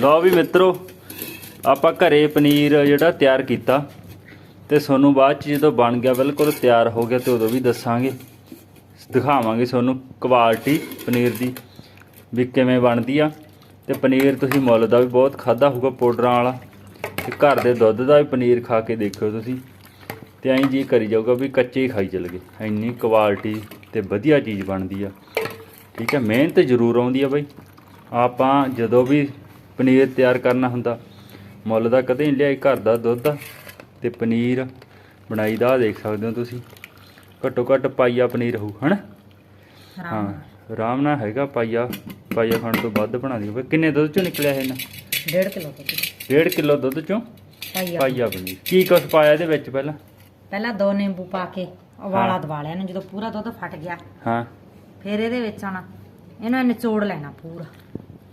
ਲਓ ਵੀ ਮਿੱਤਰੋ, ਆਪਾਂ ਘਰੇ ਪਨੀਰ ਜਿਹੜਾ ਤਿਆਰ ਕੀਤਾ ਤੇ ਤੁਹਾਨੂੰ ਬਾਅਦ ਚ ਜਦੋਂ ਬਣ ਗਿਆ, ਬਿਲਕੁਲ ਤਿਆਰ ਹੋ ਗਿਆ ਤੇ ਉਦੋਂ ਵੀ ਦੱਸਾਂਗੇ। ਦਿਖਾਵਾਂਗੇ ਤੁਹਾਨੂੰ ਕੁਆਲਿਟੀ ਪਨੀਰ ਦੀ ਵੀ ਕਿਵੇਂ ਬਣਦੀ ਆ। ਤੇ ਪਨੀਰ ਤੁਸੀਂ ਮੁੱਲ ਦਾ ਵੀ ਬਹੁਤ ਖਾਦਾ ਹੋਊਗਾ ਪਾਊਡਰਾਂ ਵਾਲਾ। ਤੇ ਘਰ ਦੇ ਦੁੱਧ ਦਾ ਵੀ ਪਨੀਰ ਖਾ ਕੇ ਦੇਖਿਓ ਤੁਸੀਂ। ਤੇ ਐਂ ਜੀ ਕਰੀ ਜਾਊਗਾ ਵੀ ਕੱਚੇ ਹੀ ਖਾਈ ਚੱਲਗੇ। ਇੰਨੀ ਕੁਆਲਿਟੀ ਤੇ ਵਧੀਆ ਚੀਜ਼ ਬਣਦੀ ਆ। ਠੀਕ ਹੈ, ਮਿਹਨਤ ਜ਼ਰੂਰ ਆਉਂਦੀ ਆ ਬਾਈ। ਆਪਾਂ ਜਦੋਂ ਵੀ ਪਨੀਰ ਤਿਆਰ ਕਰਨਾ ਹੁੰਦਾ। ਮੁੱਲ ਦਾ ਕਦੇ ਨਹੀਂ ਲਿਆਈ ਘਰ ਦਾ ਦੁੱਧ ਤੇ ਪਨੀਰ ਬਣਾਈ ਦਾ ਦੇਖ ਸਕਦੇ ਹੋ ਤੁਸੀਂ। ਘੱਟੋ ਘੱਟ ਪਾਈਆ ਪਨੀਰ ਹੋਊ ਹਨਾ? ਹਾਂ ਆਰਾਮ ਨਾਲ ਹੈਗਾ ਪਾਈਆ। ਪਾਈਆ ਖਾਣ ਤੋਂ ਵੱਧ ਬਣਾ ਦਿਓ। ਕਿੰਨੇ ਦੁੱਧ ਚੋਂ ਨਿਕਲਿਆ ਇਹ ਨਾ? ਡੇਢ ਕਿਲੋ ਤੋਂ 1.5 ਕਿਲੋ ਦੁੱਧ ਚੋਂ? ਪਾਈਆ। ਪਾਈਆ ਪਨੀਰ। ਕੀ ਕੁਛ ਪਾਇਆ ਇਹਦੇ ਵਿੱਚ ਪਹਿਲਾਂ? ਪਹਿਲਾਂ ਦੋ ਨਿੰਬੂ ਪਾ ਕੇ ਉਬਾਲਾ। ਦਵਾ ਲਿਆ ਇਹਨੂੰ। ਜਦੋਂ ਪੂਰਾ ਦੁੱਧ ਫਟ ਗਿਆ ਹਾਂ। ਫਿਰ ਇਹਦੇ ਵਿੱਚ ਆਣਾ ਇਹਨੂੰ ਨਿਚੋੜ ਲੈਣਾ ਪੂਰਾ।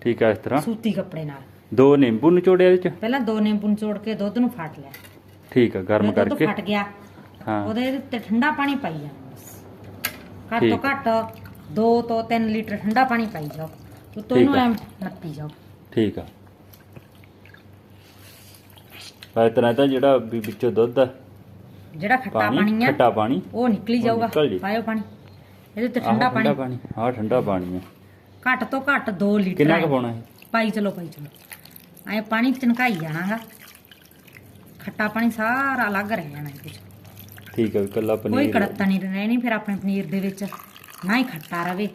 ਠੀਕ ਹੈ ਇਸ ਤਰ੍ਹਾਂ? ਸੂਤੀ ਕੱਪੜੇ ਨਾਲ। ਦੋ ਨਿੰਬੂ ਨਿਚੋੜਿਆ ਇਹਦੇ ਚ ਪਹਿਲਾਂ ਦੋ ਨਿੰਬੂ ਨਿਚੋੜ ਕੇ ਦੁੱਧ ਨੂੰ ਫਟ ਲਿਆ। ਠੀਕ ਹੈ ਗਰਮ ਦੁੱਧ ਕਰਕੇ? ਫਟ ਗਿਆ। ਹਾਂ। ਉਹਦੇ ਉੱਤੇ ਠੰਡਾ ਪਾਣੀ ਪਾਈ ਜਾਣਾ ਬਸ। ਘੱਟ ਤੋਂ ਠੀਕ। ਘੱਟ 2 ਤੋਂ 3 ਲੀਟਰ ਠੰਡਾ ਪਾਣੀ ਪਾਈ ਜਾਓ। ਉੱਤੋਂ ਠੀਕ ਇਹਨੂੰ ਆ। ਐਂ ਨੱਪੀ ਜਾਓ। ਠੀਕ ਆ। ਇਸ ਤਰ੍ਹਾਂ ਤਾਂ ਜਿਹੜਾ ਵੀ ਵਿੱਚੋਂ ਦੁੱਧ ਆ ਜਿਹੜਾ ਖੱਟਾ ਪਾਣੀ ਪਾਣੀ ਆ ਖੱਟਾ ਪਾਣੀ ਉਹ ਨਿਕਲੀ ਉਹ ਜਾਊਗਾ। ਨਿਕਲ ਜੇ। ਪਾਇਓ ਪਾਣੀ। ਇਹਦੇ ਆਹ ਠੰਡਾ ਪਾਣੀ। ਪਾਣੀ। ਆਹ ਠੰਡਾ ਪਾਣੀ ਹੈ ਘੱਟ ਤੋਂ ਘੱਟ 2 ਲੀਟਰ ਕਿੰਨਾ ਕੁ। ਪਾਉਣਾ ਹੈ? ਪਾਈ ਚਲੋ ਪਾਈ ਚਲੋ। ਐ ਪਾਣੀ ਚਨਕਾਈ ਜਾਣਾਗਾ। ਖੱਟਾ ਪਾਣੀ ਸਾਰਾ ਅਲੱਗ ਰਹਿ ਜਾਣਾ ਇਹਦੇ ਚ। ਠੀਕ ਹੈ ਕੱਲਾ ਕੋਈ ਪਨੀਰ ਕੜੱਤਾ ਨਹੀਂ ਰਹਿਣੀ ਫਿਰ ਆਪਣੇ ਪਨੀਰ ਦੇ ਵਿੱਚ ਨਾ ਹੀ ਖੱਟਾ ਰਵੇ।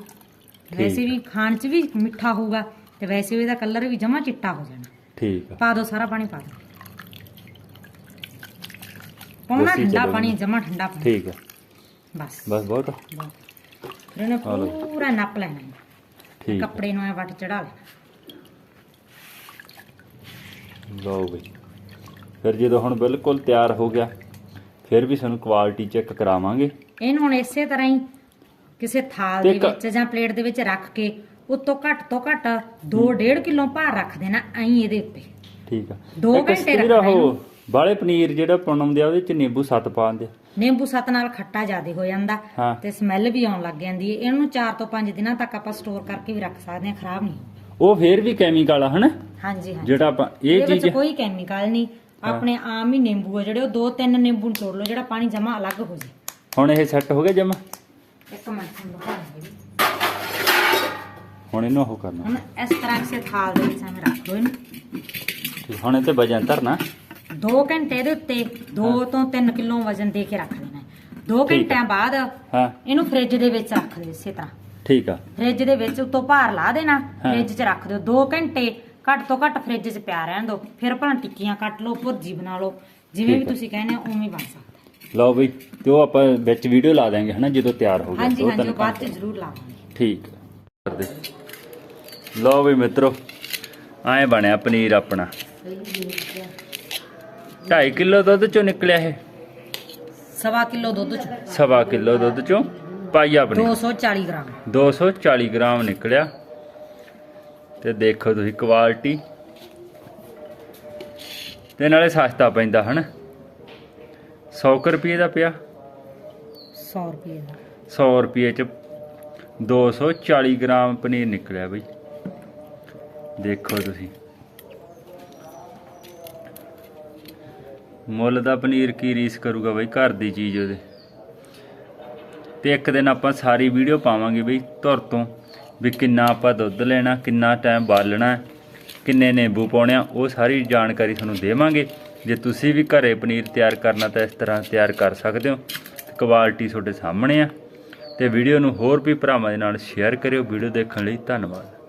ਵੈਸੇ ਵੀ ਖਾਣ ਚ ਵੀ ਮਿੱਠਾ ਹੋਊਗਾ ਤੇ ਵੈਸੇ ਵੀ ਇਹਦਾ ਕਲਰ ਵੀ ਜਮਾ ਚਿੱਟਾ ਹੋ ਜਾਣਾ। ਠੀਕ ਆ। ਪਾ ਦਿਓ ਸਾਰਾ ਪਾਣੀ ਪਾ ਦਿਓ ਪਾਉਣਾ ਠੰਡਾ ਪਾਣੀ। ਜਮਾ ਠੰਡਾ ਪਾਣੀ। ਠੀਕ ਆ। ਬਸ। ਬਸ ਬਹੁਤ। ਫਿਰ ਇਹਨੇ। ਪੂਰਾ ਨੱਪ ਲੈਣਾ। ਠੀਕ। ਕੱਪੜੇ ਨੂੰ ਐ ਵੱਟ ਚੜਾ ਲੈਣਾ ਲਓ ਬਈ। ਫਿਰ ਜਦੋਂ ਹੁਣ ਬਿਲਕੁਲ ਤਿਆਰ ਹੋ ਗਿਆ ਫਿਰ ਵੀ ਸਾਨੂੰ ਕੁਆਲਿਟੀ ਚੈੱਕ ਕਰਾਵਾਂਗੇ। ਇਹਨੂੰ ਹੁਣ ਇਸੇ ਤਰ੍ਹਾਂ ਹੀ ਕਿਸੇ ਥਾਲ ਦੇ ਤੇ ਕ- ਵਿੱਚ ਜਾਂ ਪਲੇਟ ਦੇ ਵਿੱਚ ਰੱਖ ਕੇ ਉਤੋਂ ਘੱਟ ਤੋਂ ਘੱਟ 2.5 ਕਿਲੋ ਭਾਰ ਰੱਖ ਦੇਣਾ ਐਂ ਇਹਦੇ ਉੱਤੇ। ਠੀਕ ਆ। ਦੋ ਇੱਕ ਘੰਟੇ ਸਟੀਰ ਰੱਖਣਾ ਉਹ ਇਹਨੂੰ। ਬਾਲੇ ਪਨੀਰ ਜਿਹੜਾ ਪਾਉਣਾਉਂਦੇ ਆ ਉਹਦੇ ਚ ਨਿੰਬੂ ਸੱਤ ਪਾਉਂਦੇ ਨਿੰਬੂ ਸੱਤ ਨਾਲ ਖੱਟਾ ਜ਼ਿਆਦਾ ਹੋ ਜਾਂਦਾ ਹਾਂ। ਤੇ ਸਮੈਲ ਵੀ ਆਉਣ ਲੱਗ ਜਾਂਦੀ ਹੈ ਇਹਨੂੰ 4 ਤੋਂ 5 ਦਿਨਾਂ ਤੱਕ ਆਪਾਂ ਸਟੋਰ ਕਰਕੇ ਵੀ ਰੱਖ ਸਕਦੇ ਹਾਂ ਖਰਾਬ ਨਹੀਂ। ਉਹ ਫੇਰ ਵੀ ਕੈਮੀਕਲ ਆ ਹਨਾ? ਹਾਂਜੀ ਹਾਂਜੀ। ਜਿਹੜਾ ਆਪਾਂ ਇਹ ਇਹਦੇ ਵਿੱਚ ਚੀਜ਼ ਕੋਈ ਕੈਮੀਕਲ ਨਹੀਂ। ਆਪਣੇ ਆਮ ਹੀ ਨਿੰਬੂ ਆ ਜਿਹੜੇ ਉਹ ਦੋ ਤਿੰਨ ਨਿੰਬੂ ਨਿਚੋੜ ਲਓ ਜਿਹੜਾ ਪਾਣੀ ਜਮਾ ਅਲੱਗ ਹੋ ਜੇ। ਹੁਣ ਇਹ ਸੈੱਟ ਹੋ ਗਿਆ ਜਮਾ? ਇੱਕ ਮਿੰਟ ਤੁਹਾਨੂੰ ਦਿਖਾਉਂਦੀ ਹਾਂ। ਹੁਣ ਇਹਨੂੰ ਉਹ ਕਰਨਾ। ਹੁਣ ਇਸ ਤਰ੍ਹਾਂ ਕਿਸੇ ਥਾਲ ਦੇ ਵਿੱਚ ਐਵੇਂ ਰੱਖ ਲਓ ਇਹਨੂੰ। ਠੀਕ, ਹੁਣ ਇਹ ਤੇ ਵਜਨ ਧਰਨਾ। 2 ਘੰਟੇ ਦੇ ਉੱਤੇ 2 ਤੋਂ 3 ਕਿਲੋ ਵਜ਼ਨ ਦੇ ਕੇ ਰੱਖ ਦੇਣਾ 2 ਠੀਕ ਆ। ਘੰਟਿਆਂ ਬਾਅਦ ਹਾਂ। ਇਹਨੂੰ ਫ੍ਰਿਜ ਦੇ ਵਿੱਚ ਰੱਖ ਦਿਓ ਇਸੇ ਤਰ੍ਹਾਂ। ਠੀਕ ਆ। ਫ੍ਰਿਜ ਦੇ ਵਿੱਚ ਉੱਤੋਂ ਭਾਰ ਲਾ ਦੇਣਾ। ਫ੍ਰਿਜ 'ਚ ਰੱਖ ਦਿਓ। 2 ਘੰਟੇ ਘੱਟ ਤੋਂ ਘੱਟ ਫ੍ਰਿਜ 'ਚ ਪਿਆ ਰਹਿਣ ਦਿਓ। ਫਿਰ ਭਲਾ ਟਿੱਕੀਆਂ ਕੱਟ ਲਓ ਭੁਰਜੀ ਬਣਾ ਲਓ। ਜਿਵੇਂ ਵੀ। ਤੁਸੀਂ ਕਹਿੰਦੇ ਹੋ ਉਵੇਂ ਬਣ ਸਕਦਾ ਲਓ ਬਈ ਤੇ ਉਹ ਆਪਾਂ ਵਿੱਚ ਵੀਡੀਓ ਲਾ ਦਾਂਗੇ ਹਨਾ ਜਦੋਂ ਤਿਆਰ ਹੋ ਗਿਆ। ਹਾਂਜੀ ਦੋ ਹਾਂਜੀ ਬਾਅਦ 'ਚ। ਜ਼ਰੂਰ ਲਾਵਾਂਗੇ ਠੀਕ। ਕਰਦੇ ਲਓ ਬਈ ਮਿੱਤਰੋ ਐਂ ਬਣਿਆ ਪਨੀਰ ਆਪਣਾ। 2.5 ਕਿਲੋ ਦੁੱਧ ਚੋਂ ਨਿਕਲਿਆ ਇਹ? ਸਵਾ ਕਿਲੋ ਦੁੱਧ 'ਚ। ਸਵਾ ਕਿਲੋ ਦੁੱਧ ਚੋਂ ਪਾਈਆ ਪਨੀਰ 240 ਗ੍ਰਾਮ। 240 ਗ੍ਰਾਮ ਨਿਕਲਿਆ। ਤੇ ਦੇਖੋ ਤੁਸੀਂ ਕੁਆਲਿਟੀ। ਤੇ ਨਾਲੇ ਸਸਤਾ ਪੈਂਦਾ ਹਨ? 100 ਕੁ ਰੁਪਏ ਦਾ ਪਿਆ। 100 ਰੁਪਏ ਦਾ। 100 ਰੁਪਏ ਚ 240 ਗ੍ਰਾਮ ਪਨੀਰ ਨਿਕਲਿਆ ਬਈ। ਦੇਖੋ ਤੁਸੀਂ। ਮੁੱਲ ਦਾ ਪਨੀਰ ਕੀ ਰੀਸ ਕਰੂਗਾ ਬਈ, ਘਰ ਦੀ ਚੀਜ਼ ਉਹਦੇ। ਤੇ ਇੱਕ ਦਿਨ ਆਪਾਂ ਸਾਰੀ ਵੀਡੀਓ ਪਾਵਾਂਗੇ ਬਈ ਧੁਰ ਤੋਂ, ਵੀ ਕਿੰਨਾ ਆਪਾਂ ਦੁੱਧ ਲੈਣਾ, ਕਿੰਨਾ ਟਾਈਮ ਬਾਲਣਾ, ਕਿੰਨੇ ਨਿੰਬੂ ਪਾਉਣੇ ਆ, ਉਹ ਸਾਰੀ ਜਾਣਕਾਰੀ ਤੁਹਾਨੂੰ ਦੇਵਾਂਗੇ। ਜੇ ਤੁਸੀਂ ਵੀ ਘਰੇ ਪਨੀਰ ਤਿਆਰ ਕਰਨਾ ਤਾਂ ਇਸ ਤਰ੍ਹਾਂ ਤਿਆਰ ਕਰ ਸਕਦੇ ਹੋ ਕੁਆਲਿਟੀ ਤੁਹਾਡੇ ਸਾਹਮਣੇ ਆ। ਤੇ ਵੀਡੀਓ ਨੂੰ ਹੋਰ ਵੀ ਭਰਾਵਾਂ ਦੇ ਨਾਲ ਸ਼ੇਅਰ ਕਰਿਓ, ਵੀਡੀਓ ਦੇਖਣ ਲਈ ਧੰਨਵਾਦ।